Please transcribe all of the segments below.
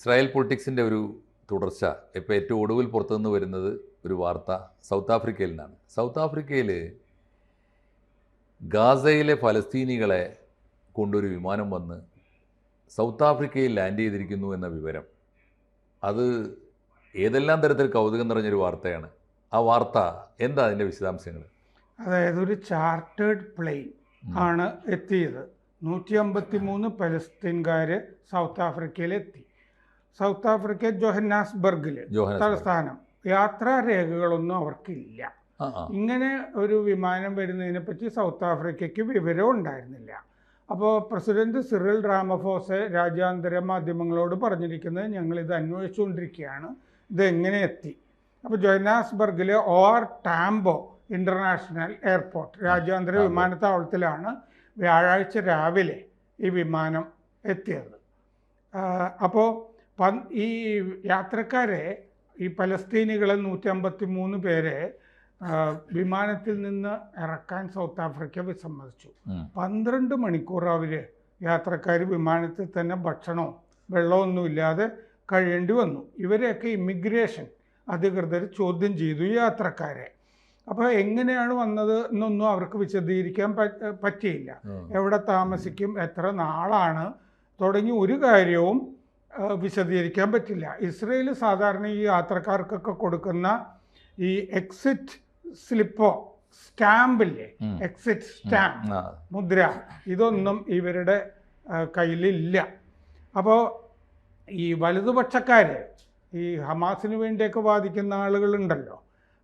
Israel പൊളിറ്റിക്സിന്റെ ഒരു തുടർച്ച ഇപ്പോൾ ഏറ്റവും ഒടുവിൽ പുറത്തുനിന്ന് വരുന്നത് ഒരു വാർത്ത സൗത്ത് ആഫ്രിക്കയിൽ നിന്നാണ് സൗത്ത് ആഫ്രിക്കയിൽ ഗാസയിലെ ഫലസ്തീനികളെ കൊണ്ടൊരു വിമാനം വന്ന് സൗത്ത് ആഫ്രിക്കയിൽ ലാൻഡ് ചെയ്തിരിക്കുന്നു എന്ന വിവരം. അത് ഏതെല്ലാം തരത്തിൽ കൗതുകം നിറഞ്ഞൊരു വാർത്തയാണ്. ആ വാർത്ത എന്താ അതിന്റെ വിശദാംശങ്ങൾ? അതായത് ഒരു ചാർട്ടേഡ് പ്ലെയിൻ ആണ് എത്തിയത്. നൂറ്റി അമ്പത്തി മൂന്ന് പലസ്തീൻകാർ സൗത്ത് ആഫ്രിക്കയിലെത്തി. സൗത്ത് ആഫ്രിക്ക ജോഹന്നാസ്ബർഗിൽ. തലസ്ഥാനം. യാത്രാ രേഖകളൊന്നും അവർക്കില്ല ഇങ്ങനെ ഒരു വിമാനം വരുന്നതിനെ പറ്റി സൗത്ത് ആഫ്രിക്കയ്ക്ക് വിവരം ഉണ്ടായിരുന്നില്ല. അപ്പോൾ പ്രസിഡന്റ് സിറിൽ രാമഫോസെ രാജ്യാന്തര മാധ്യമങ്ങളോട് പറഞ്ഞിരിക്കുന്നത് ഞങ്ങൾ ഇത് അന്വേഷിച്ചുകൊണ്ടിരിക്കുകയാണ്. ഇത് എങ്ങനെ എത്തി? അപ്പോൾ ജോഹന്നാസ്ബർഗിലെ O R Tambo international airport രാജ്യാന്തര വിമാനത്താവളത്തിലാണ് വ്യാഴാഴ്ച രാവിലെ ഈ വിമാനം എത്തിയത്. അപ്പോൾ ഈ യാത്രക്കാരെ ഈ പലസ്തീനികളെ നൂറ്റി അമ്പത്തി മൂന്ന് പേരെ വിമാനത്തിൽ നിന്ന് ഇറക്കാൻ സൗത്ത് ആഫ്രിക്ക വിസമ്മതിച്ചു. പന്ത്രണ്ട് മണിക്കൂർ അവർ യാത്രക്കാർ വിമാനത്തിൽ തന്നെ ഭക്ഷണവും വെള്ളമൊന്നും ഇല്ലാതെ കഴിയേണ്ടി വന്നു. ഇവരെയൊക്കെ ഇമിഗ്രേഷൻ അധികൃതർ ചോദ്യം ചെയ്തു യാത്രക്കാരെ. അപ്പോൾ എങ്ങനെയാണ് വന്നത് എന്നൊന്നും അവർക്ക് വിശദീകരിക്കാൻ പറ്റ- പറ്റിയില്ല. എവിടെ താമസിക്കും എത്ര നാളാണ് തുടങ്ങി ഒരു കാര്യവും വിശദീകരിക്കാൻ പറ്റില്ല. ഇസ്രയേൽ സാധാരണ ഈ യാത്രക്കാർക്കൊക്കെ കൊടുക്കുന്ന ഈ എക്സിറ്റ് സ്ലിപ്പോ സ്റ്റാമ്പില്ലേ. എക്സിറ്റ് സ്റ്റാമ്പ് മുദ്ര ഇതൊന്നും ഇവരുടെ കയ്യിലില്ല. അപ്പോൾ ഈ വലതുപക്ഷക്കാർ ഈ ഹമാസിന് വേണ്ടിയൊക്കെ വാദിക്കുന്ന ആളുകളുണ്ടല്ലോ.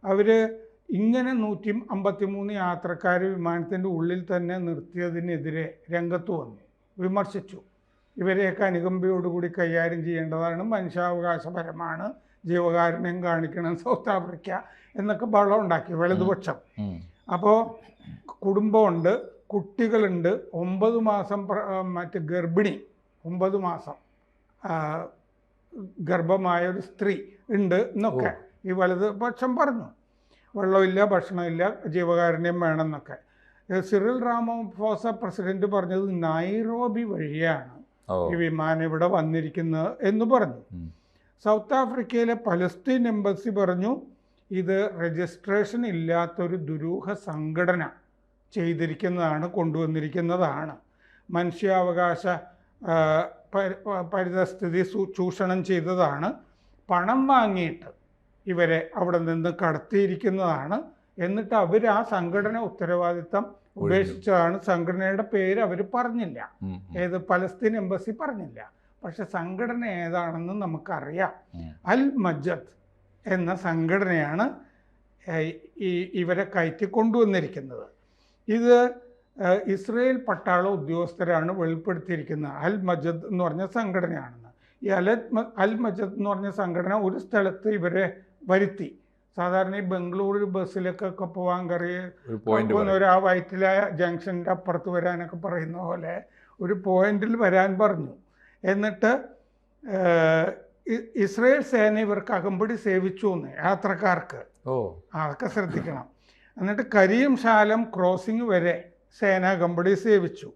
അവർ ഇങ്ങനെ നൂറ്റി അമ്പത്തി മൂന്ന് യാത്രക്കാർ വിമാനത്തിന്റെ ഉള്ളിൽ തന്നെ നിർത്തിയതിനെതിരെ രംഗത്ത് വന്നു വിമർശിച്ചു. ഇവരെയൊക്കെ അനുകമ്പയോടുകൂടി കൈകാര്യം ചെയ്യേണ്ടതാണ്. മനുഷ്യാവകാശപരമാണ്. ജീവകാരുണ്യം കാണിക്കണം സൗത്ത് ആഫ്രിക്ക എന്നൊക്കെ ബഹളം ഉണ്ടാക്കി വലതുപക്ഷം. അപ്പോൾ കുടുംബമുണ്ട് കുട്ടികളുണ്ട്. ഒമ്പത് മാസം മറ്റ് ഗർഭിണി ഒമ്പത് മാസം ഗർഭമായ ഒരു സ്ത്രീ ഉണ്ട് എന്നൊക്കെ ഈ വലതുപക്ഷം പറഞ്ഞു. വെള്ളമില്ല ഭക്ഷണമില്ല ജീവകാരുണ്യം വേണമെന്നൊക്കെ സിറിൽ റാമോഫോസ പ്രസിഡന്റ് പറഞ്ഞത് നൈറോബി വഴിയാണ്. ഈ വിമാനം ഇവിടെ വന്നിരിക്കുന്നത് എന്ന് പറഞ്ഞു. സൗത്ത് ആഫ്രിക്കയിലെ പലസ്തീൻ എംബസി പറഞ്ഞു ഇത് രജിസ്ട്രേഷൻ ഇല്ലാത്തൊരു ദുരൂഹ സംഘടന ചെയ്തിരിക്കുന്നതാണ് കൊണ്ടുവന്നിരിക്കുന്നതാണ്. മനുഷ്യാവകാശ പരിതസ്ഥിതി ചൂഷണം ചെയ്തതാണ്. പണം വാങ്ങിയിട്ട് ഇവരെ അവിടെ നിന്ന് കടത്തിയിരിക്കുന്നതാണ്. എന്നിട്ട് അവർ ആ സംഘടന ഉത്തരവാദിത്തം ഉപേക്ഷിച്ചതാണ്. സംഘടനയുടെ പേര് അവർ പറഞ്ഞില്ല. ഏത് പലസ്തീൻ എംബസി പറഞ്ഞില്ല. പക്ഷെ സംഘടന ഏതാണെന്ന് നമുക്കറിയാം. അൽ മജദ് എന്ന സംഘടനയാണ് ഈ ഇവരെ കയറ്റി കൊണ്ടുവന്നിരിക്കുന്നത്. ഇത് ഇസ്രയേൽ പട്ടാള ഉദ്യോഗസ്ഥരാണ് വെളിപ്പെടുത്തിയിരിക്കുന്നത്. അൽ മജദ് എന്ന് പറഞ്ഞ സംഘടനയാണെന്ന്. ഈ അലത് അൽ മജദ് എന്ന് പറഞ്ഞ സംഘടന ഒരു സ്ഥലത്ത് ഇവരെ വരുത്തി. സാധാരണ ഈ ബംഗളൂരു ബസ്സിലേക്കൊക്കെ പോകാൻ കറിയ ആ വയറ്റില ജംഗ്ഷന്റെ അപ്പുറത്ത് വരാനൊക്കെ പറയുന്ന പോലെ ഒരു പോയിന്റിൽ വരാൻ പറഞ്ഞു. എന്നിട്ട് ഇസ്രയേൽ സേന ഇവർക്ക് അകമ്പടി സേവിച്ചു എന്ന് യാത്രക്കാർക്ക്. ഓ. അതൊക്കെ ശ്രദ്ധിക്കണം. എന്നിട്ട് കരിയും ശാലം ക്രോസിംഗ് വരെ സേന അകമ്പടി സേവിച്ചു.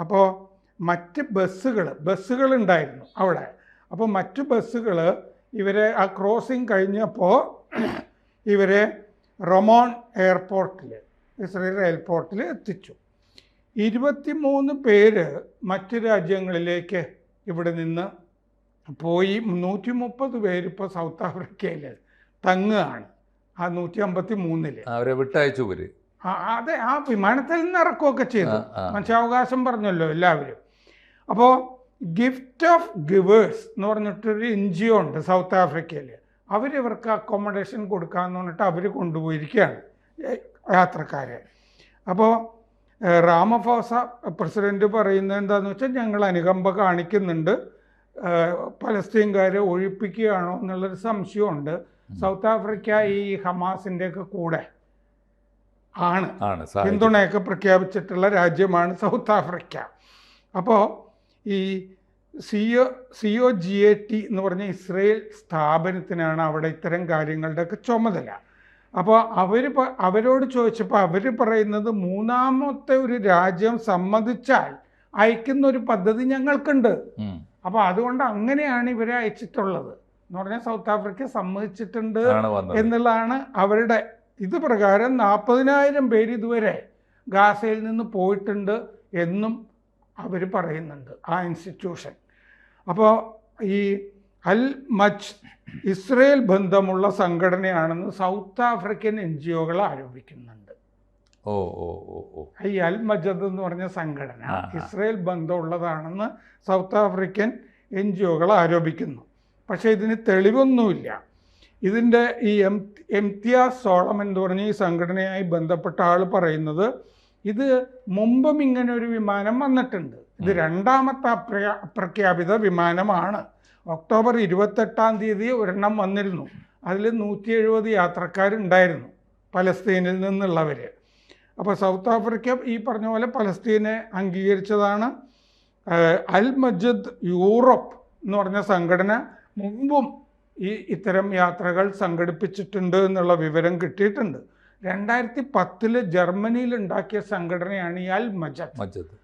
അപ്പോൾ മറ്റ് ബസ്സുകൾ ബസ്സുകൾ ഉണ്ടായിരുന്നു അവിടെ. അപ്പോൾ മറ്റു ബസ്സുകൾ ഇവരെ ആ ക്രോസിംഗ് കഴിഞ്ഞപ്പോൾ ഇവരെ റൊമോൺ എയർപോർട്ടിൽ ഇസ്രയേൽ എയർപോർട്ടിൽ എത്തിച്ചു. ഇരുപത്തിമൂന്ന് പേര് മറ്റ് രാജ്യങ്ങളിലേക്ക് ഇവിടെ നിന്ന് പോയി. നൂറ്റി മുപ്പത് പേര് ഇപ്പോൾ സൗത്ത് ആഫ്രിക്കയിൽ തങ്ങുകയാണ്. ആ നൂറ്റി അമ്പത്തി മൂന്നിൽ അവരെ വിട്ടയച്ചു ആ- അതെ ആ വിമാനത്തിൽ നിന്ന് ഇറക്കുകയൊക്കെ ചെയ്തു. മനുഷ്യാവകാശം പറഞ്ഞല്ലോ എല്ലാവരും. അപ്പോൾ ഗിഫ്റ്റ് ഓഫ് ഗിവേഴ്സ് എന്ന് പറഞ്ഞിട്ടൊരു എൻ ജി ഒ ഉണ്ട് സൗത്ത് ആഫ്രിക്കയിൽ അവരിവർക്ക് അക്കോമഡേഷൻ കൊടുക്കാമെന്ന് പറഞ്ഞിട്ട് അവർ കൊണ്ടുപോയിരിക്കുകയാണ് യാത്രക്കാരെ. അപ്പോൾ റാമഫോസ പ്രസിഡന്റ് പറയുന്നത് എന്താണെന്ന് വെച്ചാൽ ഞങ്ങൾ അനുകമ്പ കാണിക്കുന്നുണ്ട്. പലസ്തീൻകാരെ ഒഴിപ്പിക്കുകയാണോ എന്നുള്ളൊരു സംശയമുണ്ട്. സൗത്ത് ആഫ്രിക്ക ഈ ഹമാസിന്റെ ഒക്കെ കൂടെ ആണ്. പിന്തുണയൊക്കെ പ്രഖ്യാപിച്ചിട്ടുള്ള രാജ്യമാണ് സൗത്ത് ആഫ്രിക്ക. അപ്പോൾ ഈ C O C O G A T എന്ന് പറഞ്ഞ ഇസ്രയേൽ സ്ഥാപനത്തിനാണ് അവിടെ ഇത്തരം കാര്യങ്ങളുടെയൊക്കെ ചുമതല. അപ്പോൾ അവർ അവരോട് ചോദിച്ചപ്പോൾ അവർ പറയുന്നത് മൂന്നാമത്തെ ഒരു രാജ്യം സമ്മതിച്ചാൽ അയക്കുന്ന ഒരു പദ്ധതി ഞങ്ങൾക്കുണ്ട്. അപ്പോൾ അതുകൊണ്ട് അങ്ങനെയാണ് ഇവരെ അയച്ചിട്ടുള്ളത്. എന്ന് പറഞ്ഞാൽ സൗത്ത് ആഫ്രിക്ക സമ്മതിച്ചിട്ടുണ്ട് എന്നുള്ളതാണ് അവരുടെ ഇത് പ്രകാരം നാൽപ്പതിനായിരം പേര് ഇതുവരെ ഗാസയിൽ നിന്ന് പോയിട്ടുണ്ട് എന്നും അവർ പറയുന്നുണ്ട് ആ ഇൻസ്റ്റിറ്റ്യൂഷൻ അപ്പോൾ ഈ അൽ മച്ച് ഇസ്രയേൽ ബന്ധമുള്ള സംഘടനയാണെന്ന് സൗത്ത് ആഫ്രിക്കൻ എൻ ജി ഒകൾ ആരോപിക്കുന്നുണ്ട്. ഓ ഓ ഓ ഈ അൽ മജദ് എന്ന് പറഞ്ഞ സംഘടന. ഇസ്രയേൽ ബന്ധമുള്ളതാണെന്ന് സൗത്ത് ആഫ്രിക്കൻ എൻ ജി ഒകൾ ആരോപിക്കുന്നു. പക്ഷേ ഇതിന് തെളിവൊന്നുമില്ല. ഇതിന്റെ ഈ എം എംതിയാസ് സോളം എന്ന് പറഞ്ഞ ഈ സംഘടനയായി ബന്ധപ്പെട്ട ആൾ പറയുന്നത് ഇത് മുമ്പും ഇങ്ങനെ ഒരു വിമാനം വന്നിട്ടുണ്ട്. ഇത് രണ്ടാമത്തെ അപ്രഖ്യാപിത വിമാനമാണ്. ഒക്ടോബർ ഇരുപത്തെട്ടാം തീയതി ഒരെണ്ണം വന്നിരുന്നു. അതിൽ നൂറ്റി എഴുപത് യാത്രക്കാരുണ്ടായിരുന്നു പലസ്തീനിൽ നിന്നുള്ളവർ അപ്പോൾ സൗത്ത് ആഫ്രിക്ക ഈ പറഞ്ഞ പോലെ പലസ്തീനെ അംഗീകരിച്ചതാണ്. അൽ മജദ് യൂറോപ്പ് എന്ന് പറഞ്ഞ സംഘടന മുമ്പും ഈ ഇത്തരം യാത്രകൾ സംഘടിപ്പിച്ചിട്ടുണ്ട് എന്നുള്ള വിവരം കിട്ടിയിട്ടുണ്ട്. രണ്ടായിരത്തി പത്തിൽ ജർമ്മനിയിൽ ഉണ്ടാക്കിയ സംഘടനയാണ് ഈ അൽ മജദ്. മജദ്.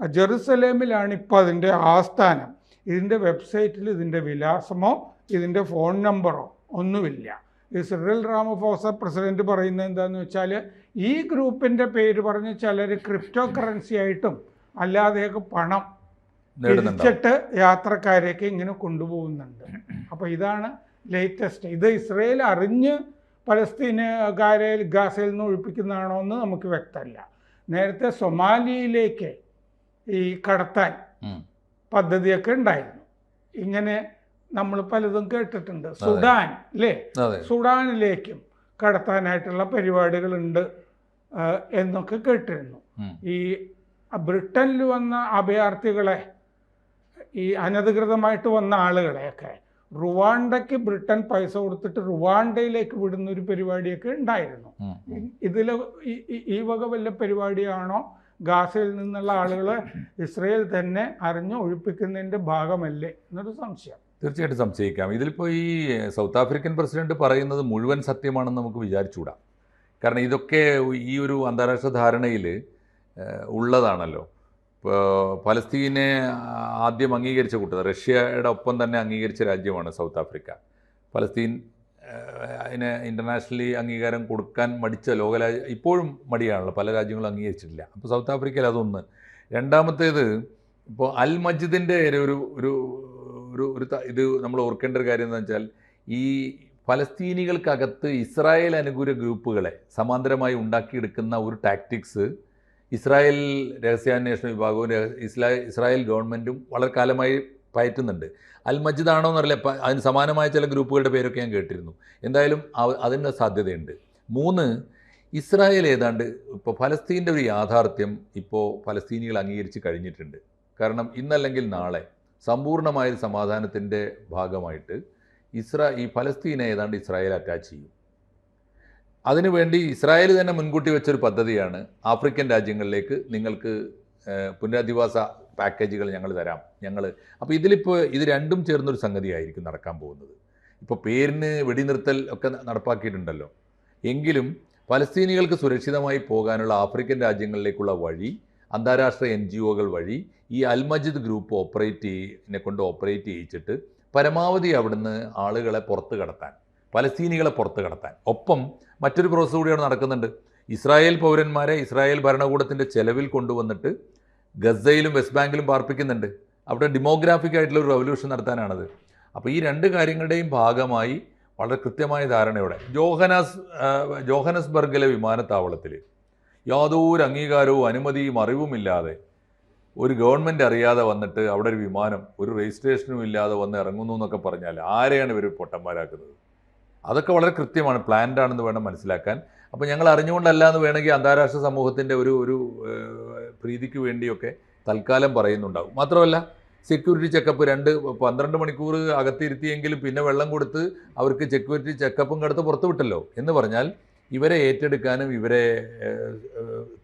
ജെറുസലേമിലാണ് ഇപ്പോൾ അതിന്റെ ആസ്ഥാനം. ഇതിന്റെ വെബ്സൈറ്റിൽ ഇതിന്റെ വിലാസമോ ഇതിന്റെ ഫോൺ നമ്പറോ ഒന്നുമില്ല. ഈ സിറിൽ റാമഫോസ പ്രസിഡന്റ് പറയുന്നത് എന്താണെന്ന് വെച്ചാൽ ഈ ഗ്രൂപ്പിന്റെ പേര് പറഞ്ഞ് ചിലർ ക്രിപ്റ്റോ കറൻസി ആയിട്ടും അല്ലാതെയൊക്കെ പണം തിരിച്ചിട്ട് യാത്രക്കാരെയൊക്കെ ഇങ്ങനെ കൊണ്ടുപോകുന്നുണ്ട്. അപ്പോൾ ഇതാണ് ലേറ്റസ്റ്റ് ഇത് ഇസ്രയേൽ അറിഞ്ഞ് പലസ്തീനുകാരെ ഗാസയിൽ നിന്ന് ഒഴിപ്പിക്കുന്നതാണോ എന്ന് നമുക്ക് വ്യക്തമല്ല. നേരത്തെ സൊമാലിയിലേക്ക് ഈ കടത്താൻ പദ്ധതിയൊക്കെ ഉണ്ടായിരുന്നു. ഇങ്ങനെ നമ്മൾ പലതും കേട്ടിട്ടുണ്ട്. സുഡാൻ അല്ലേ സുഡാനിലേക്കും കടത്താനായിട്ടുള്ള പരിപാടികളുണ്ട് എന്നൊക്കെ കേട്ടിരുന്നു. ഈ ബ്രിട്ടനിൽ വന്ന അഭയാർത്ഥികളെ ഈ അനധികൃതമായിട്ട് വന്ന ആളുകളെയൊക്കെ റുവാണ്ടയ്ക്ക് ബ്രിട്ടൻ പൈസ കൊടുത്തിട്ട് റുവാണ്ടയിലേക്ക് വിടുന്ന ഒരു പരിപാടിയൊക്കെ ഉണ്ടായിരുന്നു. ഇതിൽ ഈ വക വല്ല പരിപാടിയാണോ ഗാസയിൽ നിന്നുള്ള ആളുകളെ ഇസ്രയേൽ തന്നെ അറിഞ്ഞ് ഒഴിപ്പിക്കുന്നതിന്റെ ഭാഗമല്ലേ എന്നൊരു സംശയം. തീർച്ചയായിട്ടും സംശയിക്കാം. ഇതിലിപ്പോൾ ഈ സൗത്ത് ആഫ്രിക്കൻ പ്രസിഡന്റ് പറയുന്നത് മുഴുവൻ സത്യമാണെന്ന് നമുക്ക് വിചാരിച്ചുകൂടാ. കാരണം ഇതൊക്കെ ഈ ഒരു അന്താരാഷ്ട്ര ധാരണയിൽ ഉള്ളതാണല്ലോ. പലസ്തീനെ ആദ്യം അംഗീകരിച്ച കൂട്ടത് റഷ്യയുടെ ഒപ്പം തന്നെ അംഗീകരിച്ച രാജ്യമാണ് സൗത്ത് ആഫ്രിക്ക. പലസ്തീൻ അതിന് ഇന്റർനാഷണലി അംഗീകാരം കൊടുക്കാൻ മടിച്ച ലോകരാജ്യ ഇപ്പോഴും മടിയാണല്ലോ പല രാജ്യങ്ങളും അംഗീകരിച്ചിട്ടില്ല. അപ്പോൾ സൗത്ത് ആഫ്രിക്കയിൽ അതൊന്ന്. രണ്ടാമത്തേത് ഇപ്പോൾ അൽ മജിദിന്റെ ഒരു ഒരു ഒരു ഒരു ഇത് നമ്മൾ ഓർക്കേണ്ട ഒരു കാര്യം എന്ന് വെച്ചാൽ ഈ ഫലസ്തീനികൾക്കകത്ത് ഇസ്രായേൽ അനുകൂല ഗ്രൂപ്പുകളെ സമാന്തരമായി ഉണ്ടാക്കിയെടുക്കുന്ന ഒരു ടാക്ടിക്സ് ഇസ്രായേൽ രഹസ്യാന്വേഷണ വിഭാഗവും ഇസ്ലാ ഇസ്രായേൽ ഗവൺമെന്റും വളരെ കാലമായി പയറ്റുന്നുണ്ട്. അൽ മജിദ് ആണോ എന്നറിയില്ല അതിന് സമാനമായ ചില ഗ്രൂപ്പുകളുടെ പേരൊക്കെ ഞാൻ കേട്ടിരുന്നു. എന്തായാലും അതിന് സാധ്യതയുണ്ട്. മൂന്ന് ഇസ്രായേൽ ഏതാണ്ട് ഇപ്പോൾ ഫലസ്തീന്റെ ഒരു യാഥാർത്ഥ്യം ഇപ്പോൾ ഫലസ്തീനികൾ അംഗീകരിച്ച് കഴിഞ്ഞിട്ടുണ്ട്. കാരണം ഇന്നല്ലെങ്കിൽ നാളെ സമ്പൂർണമായ സമാധാനത്തിന്റെ ഭാഗമായിട്ട് ഇസ്ര ഈ ഫലസ്തീനെ ഏതാണ്ട് ഇസ്രായേൽ അറ്റാച്ച് ചെയ്യും. അതിനുവേണ്ടി ഇസ്രായേൽ തന്നെ മുൻകൂട്ടി വെച്ചൊരു പദ്ധതിയാണ് ആഫ്രിക്കൻ രാജ്യങ്ങളിലേക്ക് നിങ്ങൾക്ക് പുനരധിവാസ പാക്കേജുകൾ ഞങ്ങൾ തരാം. ഞങ്ങൾ അപ്പോൾ ഇതിലിപ്പോൾ ഇത് രണ്ടും ചേർന്നൊരു സംഗതിയായിരിക്കും നടക്കാൻ പോകുന്നത്. ഇപ്പോൾ പേരിന് വെടിനിർത്തൽ ഒക്കെ നടപ്പാക്കിയിട്ടുണ്ടല്ലോ. എങ്കിലും പലസ്തീനികൾക്ക് സുരക്ഷിതമായി പോകാനുള്ള ആഫ്രിക്കൻ രാജ്യങ്ങളിലേക്കുള്ള വഴി അന്താരാഷ്ട്ര എൻ ജി ഒകൾ വഴി ഈ അൽമജിദ് ഗ്രൂപ്പ് ഓപ്പറേറ്റ് ചെയ്യനെ കൊണ്ട് ഓപ്പറേറ്റ് ചെയ്യിച്ചിട്ട് പരമാവധി അവിടുന്ന് ആളുകളെ പുറത്ത് കടത്താൻ പലസ്തീനികളെ പുറത്ത് കടത്താൻ. ഒപ്പം മറ്റൊരു പ്രോസസ് കൂടിയാണ് നടക്കുന്നുണ്ട്. ഇസ്രായേൽ പൗരന്മാരെ ഇസ്രായേൽ ഭരണകൂടത്തിന്റെ ചെലവിൽ കൊണ്ടുവന്നിട്ട് ഗസയിലും വെസ്റ്റ് ബാങ്കിലും പാർപ്പിക്കുന്നുണ്ട്. അവിടെ ഡെമോഗ്രാഫിക് ആയിട്ടുള്ള ഒരു റവല്യൂഷൻ നടത്താനാണത്. അപ്പോൾ ഈ രണ്ട് കാര്യങ്ങളുടെയും ഭാഗമായി വളരെ കൃത്യമായ ധാരണയോടെ ജോഹനാസ് ജോഹനസ്ബർഗിലെ വിമാനത്താവളത്തിൽ യാതൊരു അംഗീകാരവും അനുമതിയും അറിവുമില്ലാതെ ഒരു ഗവൺമെന്റ് അറിയാതെ വന്നിട്ട് അവിടെ ഒരു വിമാനം ഒരു രജിസ്ട്രേഷനും ഇല്ലാതെ വന്ന് ഇറങ്ങുന്നു എന്നൊക്കെ പറഞ്ഞാൽ ആരെയാണ് ഇവർ പൊട്ടന്മാരാക്കുന്നത്? അതൊക്കെ വളരെ കൃത്യമാണ് പ്ലാൻഡ് ആണെന്ന് വേണം മനസ്സിലാക്കാൻ. അപ്പോൾ ഞങ്ങൾ അറിഞ്ഞുകൊണ്ടല്ല എന്ന് വേണമെങ്കിൽ അന്താരാഷ്ട്ര സമൂഹത്തിന്റെ ഒരു ഒരു പ്രീതിക്ക് വേണ്ടിയൊക്കെ തൽക്കാലം പറയുന്നുണ്ടാവും. മാത്രമല്ല സെക്യൂരിറ്റി ചെക്കപ്പ് രണ്ട് പന്ത്രണ്ട് മണിക്കൂർ അകത്തിരുത്തിയെങ്കിലും പിന്നെ വെള്ളം കൊടുത്ത് അവർക്ക് സെക്യൂരിറ്റി ചെക്കപ്പും കടത്ത് പുറത്തു വിട്ടല്ലോ എന്ന് പറഞ്ഞാൽ ഇവരെ ഏറ്റെടുക്കാനും ഇവരെ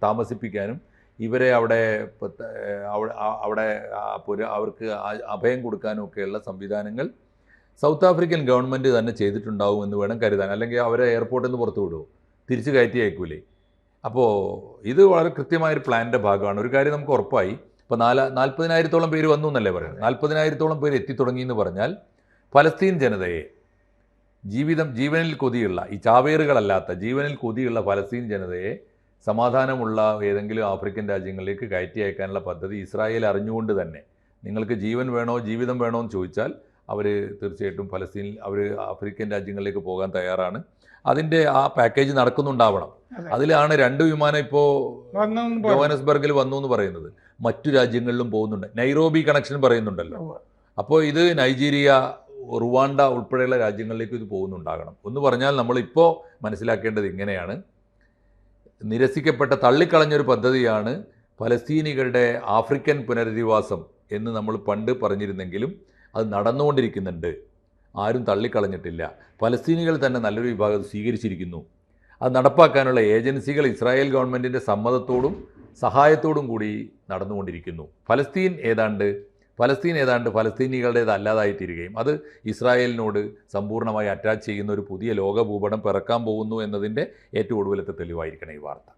താമസിപ്പിക്കാനും ഇവരെ അവിടെ അവിടെ അവർക്ക് അഭയം കൊടുക്കാനും ഒക്കെയുള്ള സംവിധാനങ്ങൾ സൗത്ത് ആഫ്രിക്കൻ ഗവൺമെന്റ് തന്നെ ചെയ്തിട്ടുണ്ടാവും എന്ന് വേണം കരുതാൻ. അല്ലെങ്കിൽ അവരെ എയർപോർട്ടിൽ നിന്ന് പുറത്തു വിടുമോ തിരിച്ച് കയറ്റി അയക്കൂലേ? അപ്പോൾ ഇത് വളരെ കൃത്യമായൊരു പ്ലാനിന്റെ ഭാഗമാണ്. ഒരു കാര്യം നമുക്ക് ഉറപ്പായി. ഇപ്പോൾ നാല നാൽപ്പതിനായിരത്തോളം പേര് വന്നു എന്നല്ലേ പറയുന്നത്? നാൽപ്പതിനായിരത്തോളം പേര് എത്തിത്തുടങ്ങി എന്ന് പറഞ്ഞാൽ ഫലസ്തീൻ ജനതയെ ജീവിതം ജീവനിൽ കൊതിയുള്ള ഈ ചാവേറുകളല്ലാത്ത ജീവനിൽ കൊതിയുള്ള ഫലസ്തീൻ ജനതയെ സമാധാനമുള്ള ഏതെങ്കിലും ആഫ്രിക്കൻ രാജ്യങ്ങളിലേക്ക് കയറ്റി അയക്കാനുള്ള പദ്ധതി ഇസ്രായേൽ അറിഞ്ഞുകൊണ്ട് തന്നെ നിങ്ങൾക്ക് ജീവൻ വേണോ ജീവിതം വേണോ എന്ന് ചോദിച്ചാൽ അവർ തീർച്ചയായിട്ടും ഫലസ്തീനിൽ അവർ ആഫ്രിക്കൻ രാജ്യങ്ങളിലേക്ക് പോകാൻ തയ്യാറാണ്. അതിന്റെ ആ പാക്കേജ് നടക്കുന്നുണ്ടാവണം. അതിലാണ് രണ്ട് വിമാനം ഇപ്പോൾ ജോഹനസ്ബർഗിൽ വന്നു എന്ന് പറയുന്നത്. മറ്റു രാജ്യങ്ങളിലും പോകുന്നുണ്ട്. നൈറോബി കണക്ഷൻ പറയുന്നുണ്ടല്ലോ. അപ്പോൾ ഇത് നൈജീരിയ റുവാണ്ട ഉൾപ്പെടെയുള്ള രാജ്യങ്ങളിലേക്ക് ഇത് പോകുന്നുണ്ടാകണം. എന്ന് പറഞ്ഞാൽ നമ്മളിപ്പോൾ മനസ്സിലാക്കേണ്ടത് ഇങ്ങനെയാണ്. നിരസിക്കപ്പെട്ട തള്ളിക്കളഞ്ഞൊരു പദ്ധതിയാണ് ഫലസ്തീനികളുടെ ആഫ്രിക്കൻ പുനരധിവാസം എന്ന് നമ്മൾ പണ്ട് പറഞ്ഞിരുന്നെങ്കിലും അത് നടന്നുകൊണ്ടിരിക്കുന്നുണ്ട്. ആരും തള്ളിക്കളഞ്ഞിട്ടില്ല. പലസ്തീനികൾ തന്നെ നല്ലൊരു വിഭാഗം സ്വീകരിച്ചിരിക്കുന്നു. അത് നടപ്പാക്കാനുള്ള ഏജൻസികൾ ഇസ്രായേൽ ഗവൺമെന്റിന്റെ സമ്മതത്തോടും സഹായത്തോടും കൂടി നടന്നുകൊണ്ടിരിക്കുന്നു. ഫലസ്തീൻ ഏതാണ്ട് ഫലസ്തീൻ ഏതാണ്ട് ഫലസ്തീനികളുടേത് അല്ലാതായിത്തീരുകയും അത് ഇസ്രായേലിനോട് സമ്പൂർണമായി അറ്റാച്ച് ചെയ്യുന്ന ഒരു പുതിയ ലോകഭൂപടം പിറക്കാൻ പോകുന്നു എന്നതിന്റെ ഏറ്റവും ഒടുവിലത്തെ തെളിവായിരിക്കണം ഈ വാർത്ത.